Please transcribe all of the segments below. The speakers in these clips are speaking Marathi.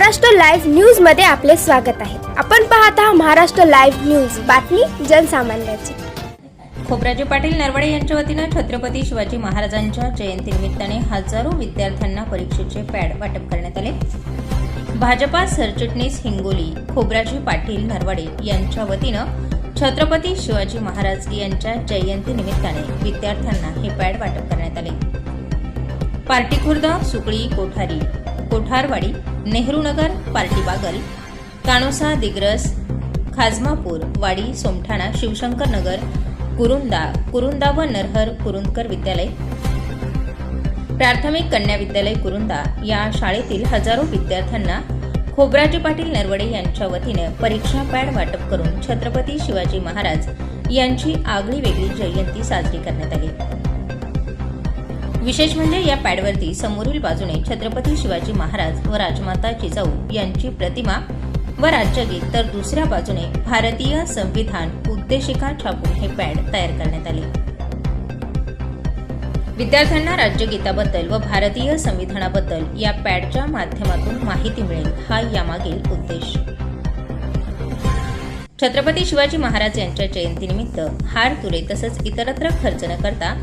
महाराष्ट्र लाईव्ह न्यूजमध्ये आपले स्वागत आहे. आपण पाहत आहात महाराष्ट्र लाईव्ह न्यूज. बातमी जनसामान्याची. खोबराजी पाटील नरवडे यांच्या वतीनं छत्रपती शिवाजी महाराजांच्या जयंतीनिमित्ताने हजारो विद्यार्थ्यांना परीक्षेचे पॅड वाटप करण्यात आले. भाजपा सरचिटणीस हिंगोली खोबराजी पाटील नरवडे यांच्या वतीनं छत्रपती शिवाजी महाराज यांच्या जयंतीनिमित्ताने विद्यार्थ्यांना हे पॅड वाटप करण्यात आले. पार्टी खुर्द सुकळी कोठारी कोठारवाडी नेहरूनगर पार्टी बागल कानोसा दिग्रस खाजमापूर वाडी सोमठाणा शिवशंकर नगर कुरुंदा कुरुंदा व नरहर कुरुंदकर विद्यालय प्राथमिक कन्या विद्यालय कुरुंदा या शाळेतील हजारो विद्यार्थ्यांना खोबराजी पाटील नरवडे यांच्या वतीने परीक्षा पॅड वाटप करून छत्रपती शिवाजी महाराज यांची आगळी वेगळी जयंती साजरी करण्यात आली. विशेष म्हणजे या पॅडवरती समोरील बाजूने छत्रपती शिवाजी महाराज व राजमाता जिजाऊ यांची प्रतिमा व राज्यगीत. तर दुसऱ्या बाजूने भारतीय संविधान उद्देशिका छापून हे पॅड तयार करण्यात आले. विद्यार्थ्यांना राज्यगीताबद्दल व भारतीय संविधानाबद्दल या पॅडच्या माध्यमातून माहिती मिळेल हा यामागील उद्देश. छत्रपती शिवाजी महाराज यांच्या जयंतीनिमित्त हार तुरे तसंच इतरत्र खर्च न करता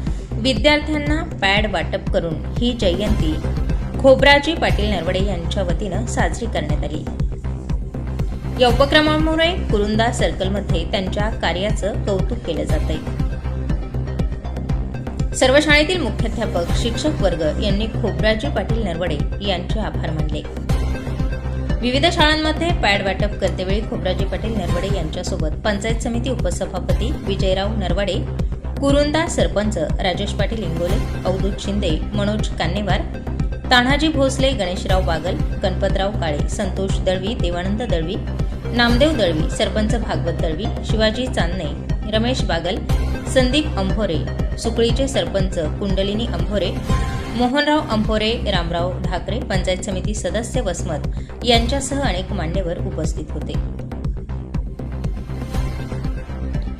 विद्यार्थ्यांना पॅड वाटप करून ही जयंती खोबराजी पाटील नरवडे यांच्या वतीनं साजरी करण्यात आली. या उपक्रमामुळे कुरुंदा सर्कलमध्ये त्यांच्या कार्याचं कौतुक केलं जात आहे सर्व शाळेतील मुख्याध्यापक शिक्षक वर्ग यांनी खोबराजी पाटील नरवडे यांचे आभार मानले. विविध शाळांमध्ये पॅड वाटप करतेवेळी खोबराजी पाटील नरवडे यांच्यासोबत पंचायत समिती उपसभापती विजयराव नरवडे कुरुंदा सरपंच राजेश पाटील इंगोले अवधूत शिंदे मनोज कान्नेवार तानाजी भोसले गणेशराव बागल गणपतराव काळे संतोष दळवी देवानंद दळवी नामदेव दळवी सरपंच भागवत दळवी शिवाजी चांदणे रमेश बागल संदीप अंभोरे सुकळीचे सरपंच कुंडलिनी अंभोरे मोहनराव अंभोरे रामराव ढाकरे पंचायत समिती सदस्य वसमत यांच्यासह अनेक मान्यवर उपस्थित होते.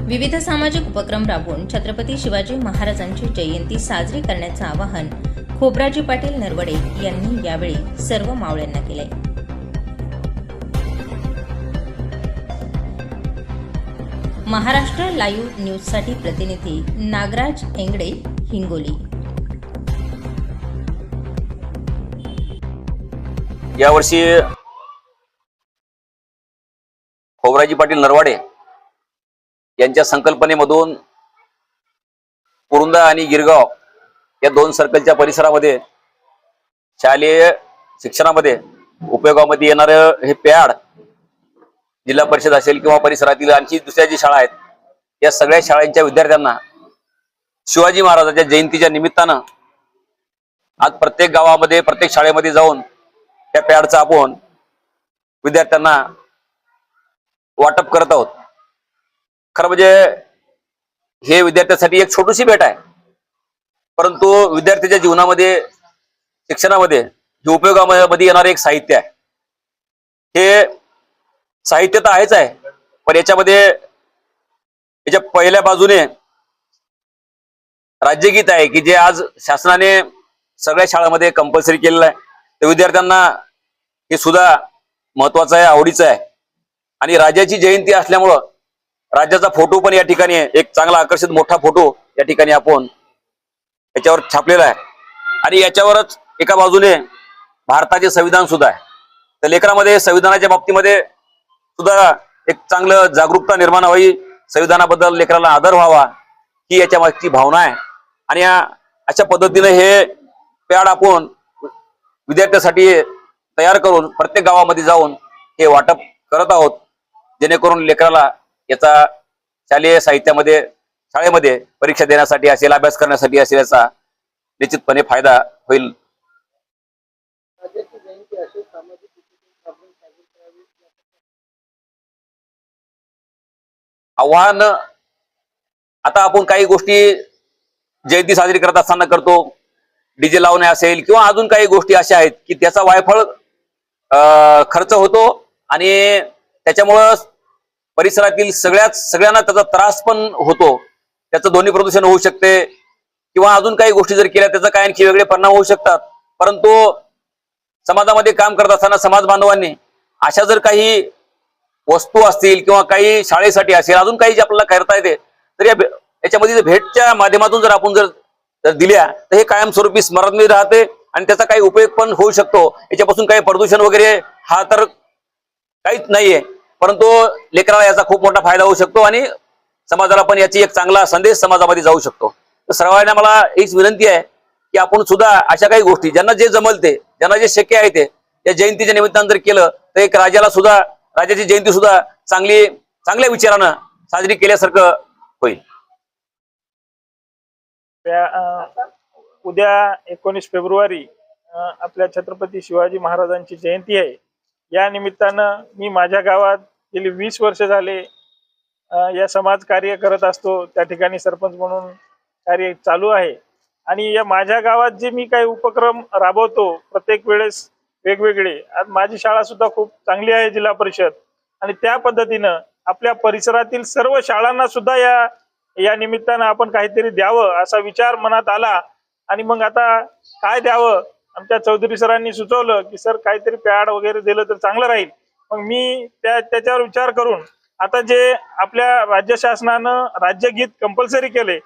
विविध सामाजिक उपक्रम राबवून छत्रपती शिवाजी महाराजांची जयंती साजरी करण्याचं आवाहन खोबराजी पाटील नरवडे यांनी यावेळी सर्व मावळ्यांना केले महाराष्ट्र लाईव्ह न्यूजसाठी प्रतिनिधी नागराज एंगडे हिंगोली. यावर्षी खोबराजी पाटील नरवाडे यांच्या संकल्पनेमधून कुरुंदा आणि गिरगाव या दोन सर्कलच्या परिसरामध्ये शालेय शिक्षणामध्ये उपयोगामध्ये येणार हे पॅड जिल्हा परिषद असेल किंवा परिसरातील आणखी दुसऱ्या जी शाळा आहेत या सगळ्या शाळांच्या विद्यार्थ्यांना शिवाजी महाराजांच्या जयंतीच्या निमित्तानं आज प्रत्येक गावामध्ये प्रत्येक शाळेमध्ये जाऊन त्या पॅडचं आपण विद्यार्थ्यांना वाटप करत आहोत. खरं म्हणजे हे विद्यार्थ्यांसाठी एक छोटीशी भेट आहे. परंतु विद्यार्थ्याच्या जीवनामध्ये शिक्षणामध्ये हे उपयोगामध्ये येणारे एक साहित्य आहे. हे साहित्य तर आहेच आहे पण याच्यामध्ये याच्या पहिल्या बाजूने राज्यगीत आहे की जे आज शासनाने सगळ्या शाळांमध्ये कंपल्सरी केलेलं आहे. तर विद्यार्थ्यांना हे सुद्धा महत्वाचं आहे आवडीचं आहे. आणि राजाची जयंती असल्यामुळं राज्याचा फोटो पण या ठिकाणी एक चांगला आकर्षित मोठा फोटो या ठिकाणी आपण याच्यावर छापलेला आहे. आणि याच्यावरच एका बाजूने भारताचे संविधान सुद्धा आहे. तर लेकरामध्ये संविधानाच्या बाबतीमध्ये सुद्धा एक चांगलं जागरूकता निर्माण व्हावी संविधानाबद्दल लेकराला आदर व्हावा. ही याच्या मागची भावना आहे. आणि अशा पद्धतीने हे पॅड आपण विद्यार्थ्यासाठी तयार करून प्रत्येक गावामध्ये जाऊन हे वाटप करत आहोत. जेणेकरून लेकराला याचा शालेय साहित्यामध्ये शाळेमध्ये परीक्षा देण्यासाठी असेल अभ्यास करण्यासाठी असेल याचा निश्चितपणे फायदा होईल. आव्हान आता आपण काही गोष्टी जयंती साजरी करत असताना करतो. डीजे लावणे असेल किंवा अजून काही गोष्टी अशा आहेत की त्याचा वायफळ खर्च होतो आणि त्याच्यामुळं परिसरातील सगळ्याच सगळ्यांना त्याचा त्रास पण होतो. त्याचं ध्वनी प्रदूषण होऊ शकते. किंवा अजून काही गोष्टी जर केल्या त्याचा काय आणखी वेगळे परिणाम होऊ शकतात. परंतु समाजामध्ये काम करत असताना समाज बांधवांनी अशा जर काही वस्तू असतील किंवा काही शाळेसाठी असेल अजून काही जे आपल्याला करता येते तर या याच्यामध्ये जर भेटच्या माध्यमातून जर आपण जर जर दिल्या तर हे कायमस्वरूपी स्मरणमध्ये राहते आणि त्याचा काही उपयोग पण होऊ शकतो. याच्यापासून काही प्रदूषण वगैरे हा तर काहीच नाहीये. परंतु लेकराला याचा खूप मोठा फायदा होऊ शकतो आणि समाजाला पण याची एक चांगला संदेश समाजामध्ये जाऊ शकतो. तर सर्वांना मला हीच विनंती आहे की आपण सुद्धा अशा काही गोष्टी ज्यांना जे जमल ते ज्यांना जे शक्य आहे ते या जयंतीच्या निमित्तानं जर केलं तर एक राजाला सुद्धा राजाची जयंती सुद्धा चांगली चांगल्या विचारानं साजरी केल्यासारखं होईल. त्या उद्या एकोणीस फेब्रुवारी आपल्या छत्रपती शिवाजी महाराजांची जयंती आहे. या निमित्तानं मी माझ्या गावात गेली वीस वर्ष झाले या समाज कार्य करत असतो त्या ठिकाणी सरपंच म्हणून कार्य चालू आहे. आणि या माझ्या गावात जे मी काही उपक्रम राबवतो प्रत्येक वेळेस वेगवेगळे आज माझी शाळा सुद्धा खूप चांगली आहे जिल्हा परिषद. आणि त्या पद्धतीनं आपल्या परिसरातील सर्व शाळांना सुद्धा या या निमित्तानं आपण काहीतरी द्यावं असा विचार मनात आला. आणि मग आता काय द्यावं? आमच्या चौधरी सरांनी सुचवलं की सर काहीतरी पॅड वगैरे दिलं तर चांगलं राहील. मग मी त्या त्याच्यावर विचार करून आता जे आपल्या राज्य शासनानं राज्यगीत कंपल्सरी केले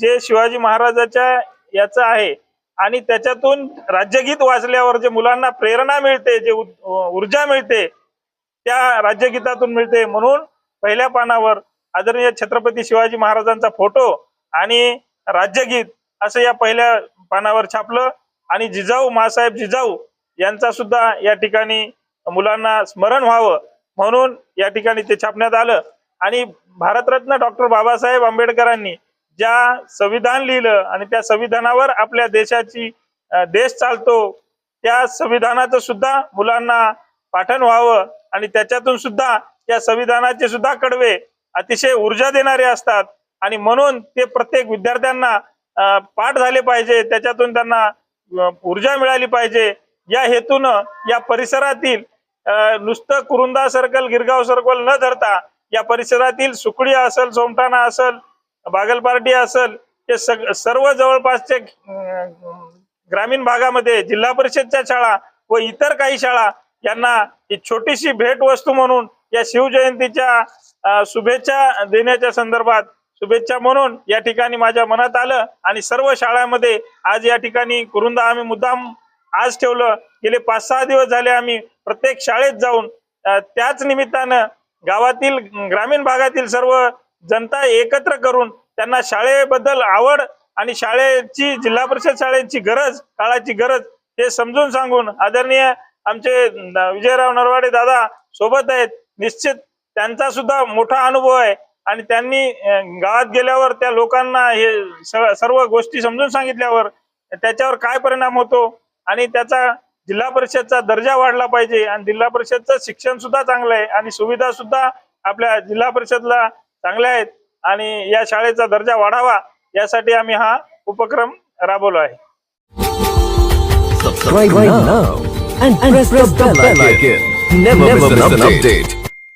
जे शिवाजी महाराजाच्या याचं आहे आणि त्याच्यातून राज्यगीत वाचल्यावर जे मुलांना प्रेरणा मिळते जे ऊर्जा मिळते त्या राज्यगीतातून मिळते. म्हणून पहिल्या पानावर आदरणीय छत्रपती शिवाजी महाराजांचा फोटो आणि राज्यगीत असं या पहिल्या पानावर छापलं. आणि जिजाऊ मासाहेब जिजाऊ यांचा सुद्धा या ठिकाणी मुलांना स्मरण व्हावं म्हणून या ठिकाणी ते छापण्यात आलं. आणि भारतरत्न डॉक्टर बाबासाहेब आंबेडकरांनी ज्या संविधान लिहिलं आणि त्या संविधानावर आपल्या देशाची देश चालतो त्या संविधानाचं सुद्धा मुलांना पाठन व्हावं आणि त्याच्यातून सुद्धा या संविधानाचे सुद्धा कडवे अतिशय ऊर्जा देणारे असतात. आणि म्हणून ते प्रत्येक विद्यार्थ्यांना पाठ झाले पाहिजे. त्याच्यातून त्यांना ऊर्जा मिळाली पाहिजे. या हेतूनं या परिसरातील नुसतं कुरुंदा सर्कल गिरगाव सर्कल न धरता या परिसरातील सुकडी असेल सोमठाणा असेल बागलपार्टी असेल हे सग सर्व जवळपासचे ग्रामीण भागामध्ये जिल्हा परिषदच्या शाळा व इतर काही शाळा यांना ही छोटीशी भेट वस्तू म्हणून या शिवजयंतीच्या शुभेच्छा देण्याच्या संदर्भात शुभेच्छा म्हणून या ठिकाणी माझ्या मनात आलं आणि सर्व शाळांमध्ये आज या ठिकाणी कुरुंदा आम्ही मुद्दाम आज ठेवलं. गेले पाच सहा दिवस झाले आम्ही प्रत्येक शाळेत जाऊन त्याच निमित्तानं गावातील ग्रामीण भागातील सर्व जनता एकत्र करून त्यांना शाळेबद्दल आवड आणि शाळेची जिल्हा परिषद शाळेची गरज काळाची गरज हे समजून सांगून आदरणीय आमचे विजयराव नरवाडे दादा सोबत आहेत. निश्चित त्यांचा सुद्धा मोठा अनुभव आहे. आणि त्यांनी गावात गेल्यावर त्या लोकांना हे सर्व गोष्टी समजून सांगितल्यावर त्याच्यावर काय परिणाम होतो आणि त्याचा जिल्हा परिषदचा दर्जा वाढला पाहिजे आणि जिल्हा परिषदचं शिक्षण सुद्धा चांगलं आहे आणि सुविधा सुद्धा आपल्या जिल्हा परिषदला चांगल्या आहेत आणि या शाळेचा दर्जा वाढावा यासाठी आम्ही हा उपक्रम राबवलो आहे subscribe now and, press, the bell icon. Never, miss an update.